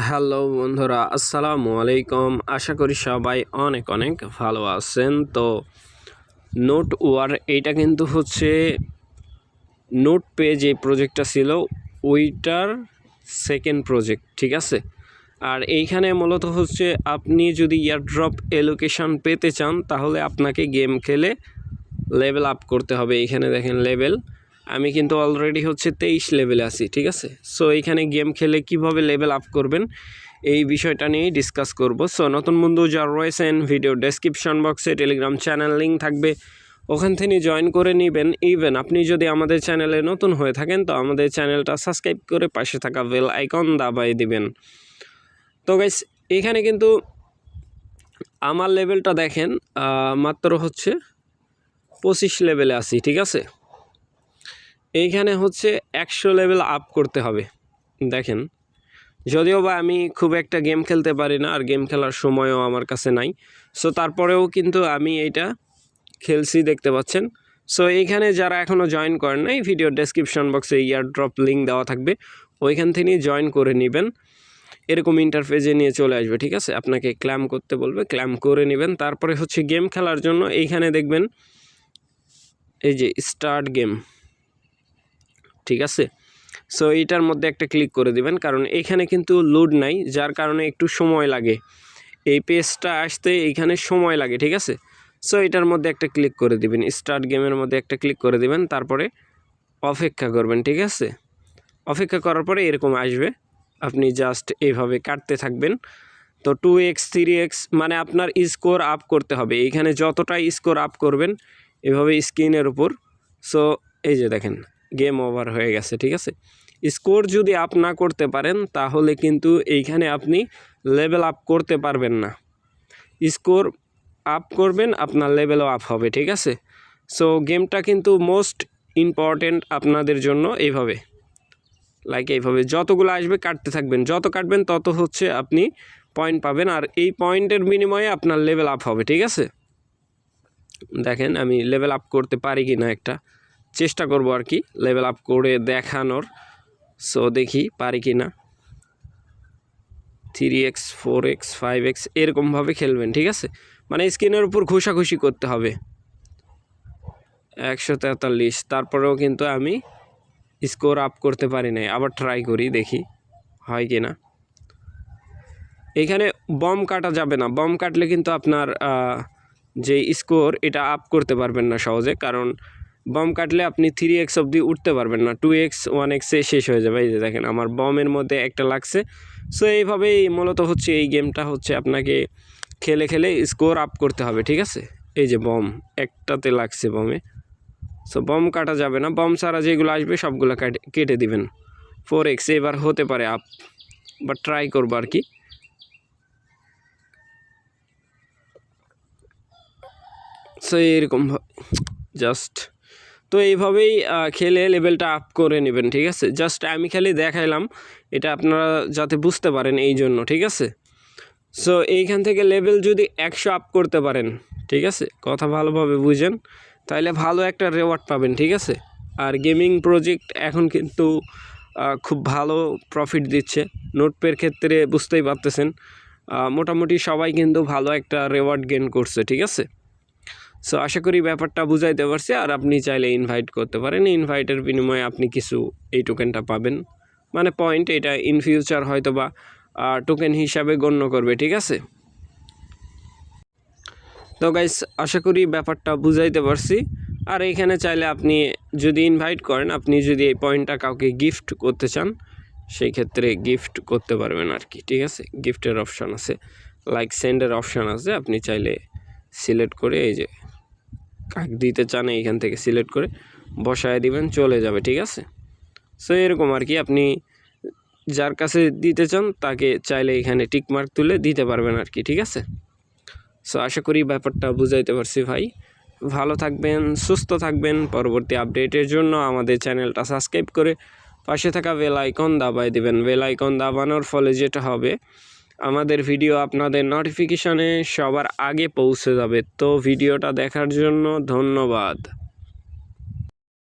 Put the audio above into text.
Hello বন্ধুরা, আসসালামু আলাইকুম। আশা করি সবাই অনেক অনেক ভালো আছেন। তো নোট ওয়ার, এইটা কিন্তু হচ্ছে নোট পে যে প্রজেক্টটা ছিল, ওইটার সেকেন্ড প্রজেক্ট, ঠিক আছে? আর এইখানে মূলত হচ্ছে আপনি যদি ইয়ারড্রপ এলোকেশন পেতে চান, তাহলে আপনাকে গেম খেলে লেভেল আপ করতে হবে। এইখানে দেখেন লেভেল আমি কিন্তু অলরেডি হচ্ছে তেইশ লেভেলে আছি, ঠিক আছে? সো এইখানে গেম খেলে কীভাবে লেভেল আপ করবেন, এই বিষয়টা নিয়েই ডিসকাস করব। সো নতুন বন্ধু যারা রয়েছেন ভিডিও ডেসক্রিপশন বক্সে টেলিগ্রাম চ্যানেল লিঙ্ক থাকবে, ওখান থেকে জয়েন করে নেবেন। ইভেন আপনি যদি আমাদের চ্যানেলে নতুন হয়ে থাকেন, তো আমাদের চ্যানেলটা সাবস্ক্রাইব করে পাশে থাকা বেল আইকন দাবাই দিবেন। তো গাইস এখানে কিন্তু আমার লেভেলটা দেখেন মাত্র হচ্ছে পঁচিশ লেভেলে আছি, ঠিক আছে? এইখানে হচ্ছে একশো লেভেল আপ করতে হবে। দেখেন, যদিও বা আমি খুব একটা গেম খেলতে পারি না, আর গেম খেলার সময়ও আমার কাছে নাই। সো তারপরেও কিন্তু আমি এইটা খেলছি, দেখতে পাচ্ছেন। সো এইখানে যারা এখনও জয়েন করেন নাই ভিডিও ডেসক্রিপশন বক্সে ইয়ার ড্রপ লিঙ্ক দেওয়া থাকবে। ওইখান থেকেই জয়েন করে নেবেন। এরকম ইন্টারফেসে নিয়ে চলে আসবে, ঠিক আছে? আপনাকে ক্ল্যাম করতে বলবে ক্ল্যাম করে নেবেন। তারপরে হচ্ছে গেম খেলার জন্য এইখানে দেখবেন, এই যে স্টার্ট গেম ঠিক আছে? সো এটার মধ্যে একটা ক্লিক করে দিবেন, কারণ এখানে কিন্তু লোড নাই, যার কারণে একটু সময় লাগে। এই পেজটা আসতে এইখানে সময় লাগে, ঠিক আছে? সো এটার মধ্যে একটা ক্লিক করে দিবেন স্টার্ট গেমের মধ্যে একটা ক্লিক করে দিবেন, তারপরে অপেক্ষা করবেন, ঠিক আছে? অপেক্ষা করার পরে এরকম আসবে, আপনি জাস্ট এইভাবে কাটতে থাকবেন। তো টু এক্স থ্রি এক্স মানে আপনার স্কোর আপ করতে হবে। এইখানে যতটাই স্কোর আপ করবেন, এভাবে স্ক্রিনের উপর। সো এই যে দেখেন গেম ওভার হয়ে গেছে, ঠিক আছে? স্কোর যদি আপ না করতে পারেন, তাহলে কিন্তু এইখানে আপনি লেভেল আপ করতে পারবেন না। স্কোর আপ করবেন, আপনার লেভেলও আপ হবে, ঠিক আছে? সো গেমটা কিন্তু মোস্ট ইম্পর্টেন্ট আপনাদের জন্য এইভাবে। লাইক এইভাবে, যতগুলো আসবে কাটতে থাকবেন। যত কাটবেন, তত হচ্ছে আপনি পয়েন্ট পাবেন, আর এই পয়েন্টের বিনিময়ে আপনার লেভেল আপ হবে, ঠিক আছে? দেখেন, আমি লেভেল আপ করতে পারি কি না একটা। চেষ্টা করব আর কি লেভেল আপ করে দেখানোর। সো দেখি পারি কি না three x four x five x এরকমভাবে খেলবেন, ঠিক আছে? মানে স্ক্রিনের উপর ঘষাঘষি করতে হবে। একশো তেতাল্লিশ, তারপরেও কিন্তু আমি স্কোর আপ করতে পারি নাই। আবার ট্রাই করি, দেখি হয় কি না এখানে বম কাটা যাবে না। বম কাটলে কিন্তু আপনার যে স্কোর এটা আপ করতে পারবেন না সহজে। কারণ বম কাটলে আপনি থ্রি এক্স অবধি উঠতে পারবেন না। টু এক্স ওয়ান এক্সে শেষ হয়ে যাবে। এই যে দেখেন, আমার বমের মধ্যে একটা লাগছে। সো এইভাবেই মূলত হচ্ছে এই গেমটা হচ্ছে আপনাকে খেলে খেলে স্কোর আপ করতে হবে, ঠিক আছে? এই যে বম, একটাতে লাগছে বমে। সো বম কাটা যাবে না। বম ছাড়া যেগুলো আসবে, সবগুলো কাটে দিবেন। ফোর এক্স এবার হতে পারে আপ বা ট্রাই করব আর কি। সো এরকম জাস্ট তো এইভাবেই খেলে লেভেলটা আপ করে নেবেন, ঠিক আছে? জাস্ট আমি খালি দেখাইলাম, এটা আপনারা যাতে বুঝতে পারেন এই জন্য, ঠিক আছে? সো এইখান থেকে লেভেল যদি একশো আপ করতে পারেন, ঠিক আছে? কথা ভালোভাবে বুঝেন তাহলে ভালো একটা রেওয়ার্ড পাবেন, ঠিক আছে? আর গেমিং প্রজেক্ট এখন কিন্তু খুব ভালো প্রফিট দিচ্ছে। নোটপের ক্ষেত্রে বুঝতেই পারতেছেন মোটামুটি সবাই কিন্তু ভালো একটা রেওয়ার্ড গেন করছে, ঠিক আছে? সো আশা করি ব্যাপারটা বুঝাইতে পারছি, আর আপনি চাইলে ইনভাইট করতে পারেন। ইনভাইটের বিনিময়ে আপনি কিছু এই টোকেনটা পাবেন। মানে পয়েন্ট এটা ইন ফিউচার হয়তো বা টোকেন হিসাবে গণ্য করবে, ঠিক আছে? তো গাইস আশা করি ব্যাপারটা বুঝাইতে পারছি। আর এখানে চাইলে আপনি যদি ইনভাইট করেন, আপনি যদি এই পয়েন্টটা কাউকে গিফট করতে চান, সেই ক্ষেত্রে গিফট করতে পারবেন আর কি, ঠিক আছে? গিফটের অপশান আছে। লাইক সেন্ডের অপশান আছে। আপনি চাইলে সিলেক্ট করে এই যে কাক দিতে চান এইখান থেকে সিলেক্ট করে বসায় দিবেন, চলে যাবে, ঠিক আছে? সো এরকম আর কি আপনি যার কাছে দিতে চান তাকে চাইলে এখানে টিকমার্ক তুলে দিতে পারবেন আর কি, ঠিক আছে? সো আশা করি ব্যাপারটা বুঝাইতে পারছি ভাই। ভালো থাকবেন, সুস্থ থাকবেন। পরবর্তী আপডেটের জন্য আমাদের চ্যানেলটা সাবস্ক্রাইব করে পাশে থাকা বেল আইকন দাবায় দেবেন। বেল আইকন দাবানোর ফলে যেটা হবে আমাদের ভিডিও আপনাদের নোটিফিকেশনে সবার আগে পৌঁছে যাবে। তো ভিডিওটা দেখার জন্য ধন্যবাদ।